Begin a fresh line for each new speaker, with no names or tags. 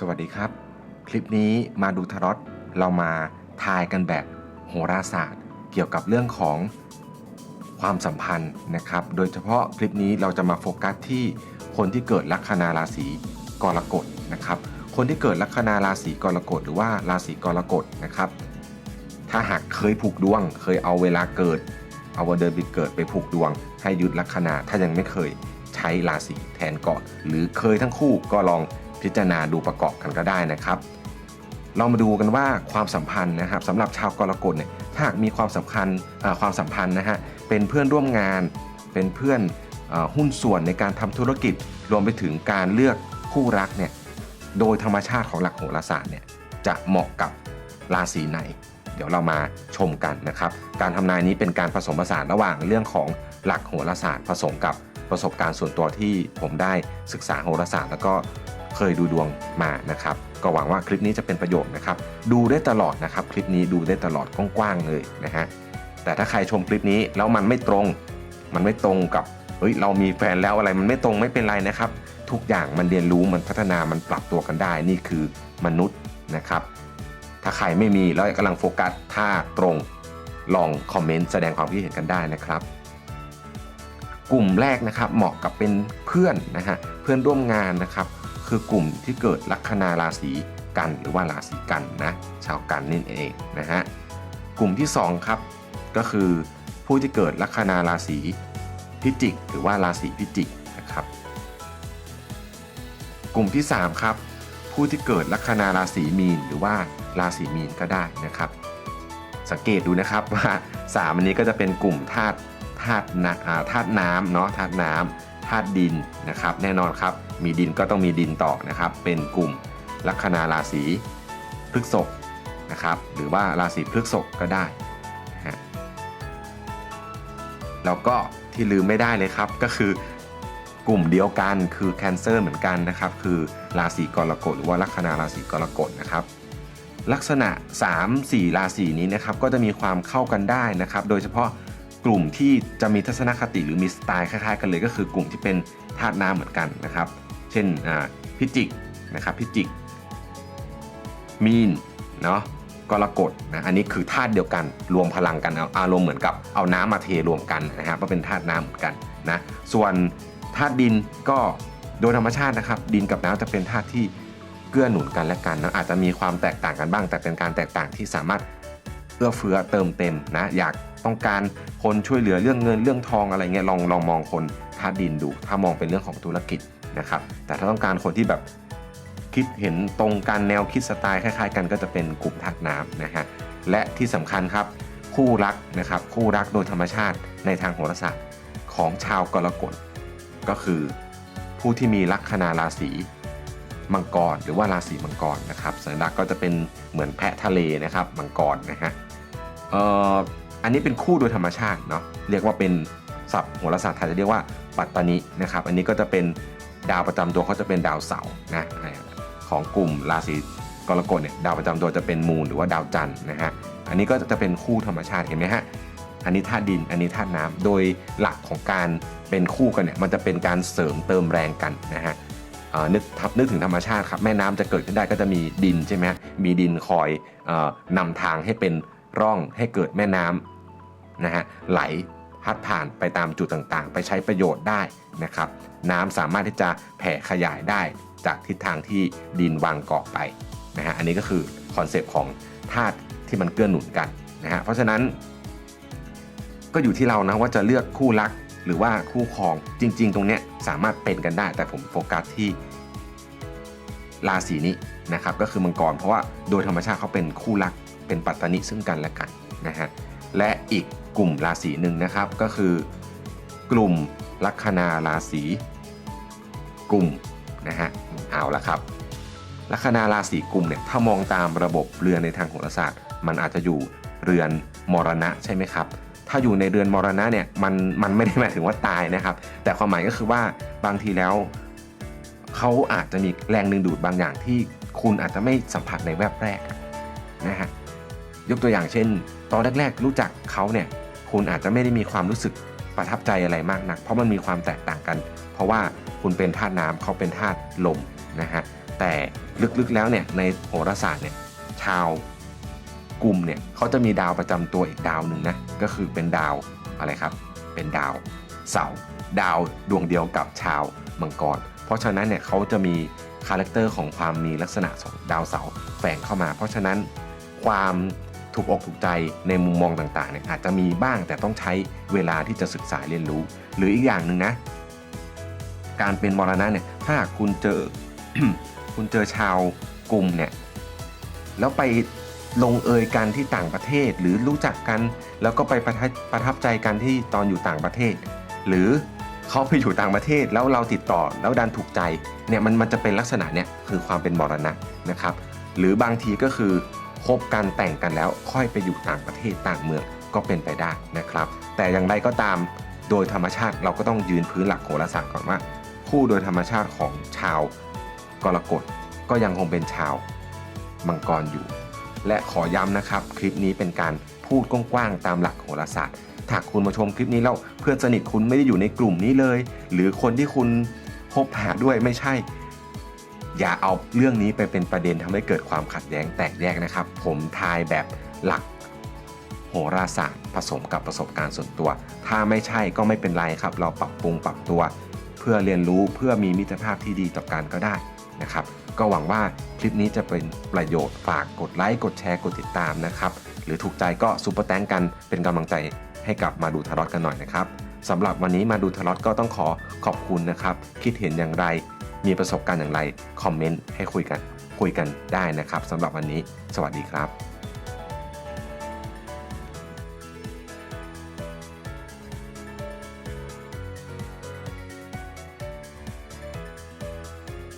สวัสดีครับ คลิปนี้มาดูทารอตเรามาทายกันแบบโหราศาสตร์ เกี่ยวกับเรื่องของความสัมพันธ์นะครับ โดยเฉพาะคลิปนี้เราจะมาโฟกัสที่คนที่เกิดลัคนาราศีกรกฎนะครับ คนที่เกิดลัคนาราศีกรกฎหรือว่าราศีกรกฎนะครับ ถ้าหากเคยผูกดวง เคยเอาเวลาเกิด เอาวันเดือนปีเกิดไปผูกดวง ให้ยึดลัคนาถ้ายังไม่เคยใช้ราศีแทนก่อน หรือเคยทั้งคู่ก็ลอง พิจารณาดูประกอบกันก็ได้นะครับเรามาดูกันว่าความสัมพันธ์นะครับสำหรับชาวกรกฎเนี่ยถ้าหากมีความสำคัญความสัมพันธ์นะฮะเป็นเพื่อนร่วมงาน เป็นเพื่อนอหุ้นส่วนในการทำธุรกิจ รวมไปถึงการเลือกคู่รักเนี่ยโดยธรรมชาติของหลักโหราศาสตร์เนี่ยจะเหมาะกับราศีไหน เดี๋ยวเรามาชมกันนะครับ การทำนายนี้เป็นการผสมผสานระหว่างเรื่องของหลักโหราศาสตร์ ผสมกับประสบการณ์ส่วนตัวที่ผมได้ศึกษาโหราศาสตร์ แล้วก็ เคยดูดวงมานะครับ ก็หวังว่าคลิปนี้จะเป็นประโยชน์นะครับ ดูได้ตลอดนะครับ คลิปนี้ดูได้ตลอดกว้างๆเลยนะฮะแต่ถ้าใครชมคลิปนี้แล้วมันไม่ตรง มันไม่ตรงกับเฮ้ยเรามีแฟนแล้วอะไรมันไม่ตรงไม่เป็นไรนะครับ ทุกอย่างมันเรียนรู้มันพัฒนามันปรับตัวกันได้ นี่คือมนุษย์นะครับ ถ้าใครไม่มีแล้วกำลังโฟกัสถ้าตรงลองคอมเมนต์แสดงความคิดเห็นกันได้นะครับ กลุ่มแรกนะครับเหมาะกับเป็นเพื่อนนะฮะเพื่อนร่วมงานนะครับ คือกลุ่มที่เกิดลัคนาราศีกันหรือว่าราศีกันนะชาวกันนี่เองนะฮะกลุ่มที่สองครับก็คือผู้ที่เกิดลัคนาราศีพิจิก หรือว่าราศีพิจิกนะครับ กลุ่มที่3ครับผู้ที่เกิดลัคนาราศีมีนหรือว่าราศีมีนก็ได้นะครับ สังเกตดูนะครับว่าสามอันนี้ก็จะเป็นกลุ่มธาตุธาตุน้ำอ่าธาตุน้ำเนาะธาตุน้ำ ธาตุดินนะครับ แน่นอนครับ มีดินก็ต้องมีดินต่อนะครับ เป็นกลุ่มลัคนาราศีพฤษภนะครับหรือว่าราศีพฤษภก็ได้นะฮะแล้วก็ที่ลืมไม่ได้เลยครับก็คือกลุ่มเดียวกันคือแคนเซอร์เหมือนกันนะครับ คือราศีกรกฎหรือว่าลัคนาราศีกรกฎนะครับ ลักษณะ 3-4 ราศีนี้นะครับก็จะมีความเข้ากันได้นะครับ โดยเฉพาะ กลุ่มที่จะมีทัศนคติหรือมีสไตล์คล้ายๆ กันเลยก็คือกลุ่มที่เป็นธาตุน้ำเหมือนกันนะครับ เช่นพิจิกนะครับพิจิก มีนเนาะกรกฎนะอันนี้คือธาตุเดียวกันรวมพลังกันเอาอารมณ์เหมือนกับเอาน้ำมาเทรวมกันนะครับว่าเป็นธาตุน้ำเหมือนกันนะส่วนธาตุดินก็โดยธรรมชาตินะครับ ดินกับน้ำจะเป็นธาตุที่เกื้อหนุนกันและกันนะอาจจะมีความแตกต่างกันบ้าง แต่เป็นการแตกต่างที่สามารถเอื้อเฟื้อเติมเต็มนะอยาก ต้องการคนช่วยเหลือเรื่องเงินเรื่องทองอะไรเงี้ยลองลองมองคนธาตุดินดู ถ้ามองเป็นเรื่องของธุรกิจนะครับ แต่ถ้าต้องการคนที่แบบคิดเห็นตรงกันแนวคิดสไตล์คล้ายๆ กันก็จะเป็นกลุ่มธาตุน้ำนะฮะและที่สำคัญครับคู่รักนะครับคู่รักโดยธรรมชาติในทางโหราศาสตร์ของชาวกรกฎก็คือผู้ที่มีลัคนาราศีมังกรหรือว่าราศีมังกรนะครับสัญลักษณ์ก็จะเป็นเหมือนแพะทะเลนะครับมังกรนะฮะเอ่อ อันนี้เป็นคู่โดยธรรมชาติเนาะเรียกว่าเป็นศัพท์โหราศาสตร์ไทยจะเรียกว่าปัตตานินะครับ อันนี้ก็จะเป็นดาวประจำตัวเขาจะเป็นดาวเสาร์นะของกลุ่มราศีกรกฎเนี่ยดาวประจำตัวจะเป็นมูลหรือว่าดาวจันทร์นะฮะอันนี้ก็จะเป็นคู่ธรรมชาติเห็นไหมฮะอันนี้ธาตุดิน อันนี้ธาตุน้ำโดยหลักของการเป็นคู่กันเนี่ยมันจะเป็นการเสริมเติมแรงกันนะฮะอ่อนึกทับนึกถึงธรรมชาติครับแม่น้ำจะเกิดขึ้นได้ก็จะมีดินใช่ไหมมีดินคอยอ่อนำทางให้เป็นร่องให้เกิดแม่น้ำ นะฮะไหลพัดผ่านไปตามจุดต่างๆ ไปใช้ประโยชน์ได้นะครับน้ำสามารถที่จะแผ่ขยายได้จากทิศทางที่ดินวางเกาะไปนะฮะอันนี้ก็คือคอนเซปต์ของธาตุที่มันเกื้อหนุนกันนะฮะเพราะฉะนั้น ก็อยู่ที่เรานะว่าจะเลือกคู่รักหรือว่าคู่ครองจริง ๆ ตรงเนี้ยสามารถเป็นกันได้ แต่ผมโฟกัสที่ราศีนี้นะครับก็คือมังกรเพราะว่าโดยธรรมชาติเขาเป็นคู่รักเป็นปัตตานิซึ่งกันและกันนะฮะและอีก กลุ่มราศีหนึ่งนะครับ ก็คือ กลุ่มลัคนาราศีกลุ่มนะฮะเอาละครับ ลัคนาราศีกลุ่มเนี่ยถ้ามองตามระบบเรือนในทางโหราศาสตร์ มันอาจจะอยู่เรือนมรณะใช่ไหมครับถ้าอยู่ในเรือนมรณะเนี่ยมันมันไม่ได้หมายถึงว่าตายนะครับ แต่ความหมายก็คือว่าบางทีแล้วเขาอาจจะมีแรงดึงดูดบางอย่างที่คุณอาจจะไม่สัมผัสในแวบแรกนะฮะยกตัวอย่างเช่น ตอนแรก ๆ รู้จักเขาเนี่ย คุณอาจจะไม่ได้มีความรู้สึกประทับใจอะไรมากนัก เพราะมันมีความแตกต่างกัน เพราะว่าคุณเป็นธาตุน้ำเขาเป็นธาตุลมนะฮะแต่ลึกๆแล้วเนี่ยในโหราศาสตร์เนี่ยชาวกลุ่มเนี่ยเขาจะมีดาวประจำตัวอีกดาวหนึ่งนะก็คือเป็นดาวอะไรครับ เป็นดาวเสาดาวดวงเดียวกับชาวมังกร เพราะฉะนั้นเนี่ยเขาจะมีคาแรคเตอร์ของความมีลักษณะของดาวเสาแฝงเข้ามา เพราะฉะนั้นความ ถูกอกถูกใจในมุมมองต่างๆเนี่ยอาจจะมีบ้างแต่ต้องใช้เวลาที่จะศึกษาเรียนรู้ หรืออีกอย่างหนึ่งนะ การเป็นมรณะเนี่ยถ้าหากคุณเจอคุณเจอชาวกลุ่มเนี่ยแล้วไปลงเอยกันที่ต่างประเทศหรือรู้จักกัน แล้วก็ไปประทับประทับใจกันที่ตอนอยู่ต่างประเทศ หรือเขาไปอยู่ต่างประเทศแล้วเราติดต่อแล้วดันถูกใจเนี่ยมันมันจะเป็นลักษณะเนี่ยคือความเป็นมรณะนะครับ หรือบางทีก็คือ คบกันแต่งกันแล้วค่อยไปอยู่ต่างประเทศต่างเมืองก็เป็นไปได้นะครับ แต่อย่างไรก็ตามโดยธรรมชาติเราก็ต้องยืนพื้นหลักโหราศาสตร์ก่อนว่า คู่โดยธรรมชาติของชาวกรกฎก็ยังคงเป็นชาวมังกรอยู่ และขอย้ำนะครับ คลิปนี้เป็นการพูดกว้างๆตามหลักโหราศาสตร์ถ้าคุณมาชมคลิปนี้แล้วเพื่อนสนิทคุณไม่ได้อยู่ในกลุ่มนี้เลย หรือคนที่คุณพบหาด้วยไม่ใช่ อย่าเอาเรื่องนี้ไปเป็นประเด็นทำให้เกิดความขัดแย้งแตกแยกนะครับ ผมทายแบบหลักโหราศาสตร์ผสมกับประสบการณ์ส่วนตัว ถ้าไม่ใช่ก็ไม่เป็นไรครับ เราปรับปรุงปรับตัว เพื่อเรียนรู้เพื่อมีมิตรภาพที่ดีต่อกันก็ได้นะครับ ก็หวังว่าคลิปนี้จะเป็นประโยชน์ฝากกดไลค์กดแชร์กดติดตามนะครับ หรือถูกใจก็ซุปเปอร์แตงกันเป็นกำลังใจให้กับมาดูทารอตกันหน่อยนะครับสำหรับวันนี้มาดูทารอตก็ต้องขอขอบคุณนะครับ คิดเห็นอย่างไร มีประสบการณ์อย่างไรคอมเมนต์ให้คุยกันคุยกันได้นะครับสำหรับวันนี้ สวัสดีครับ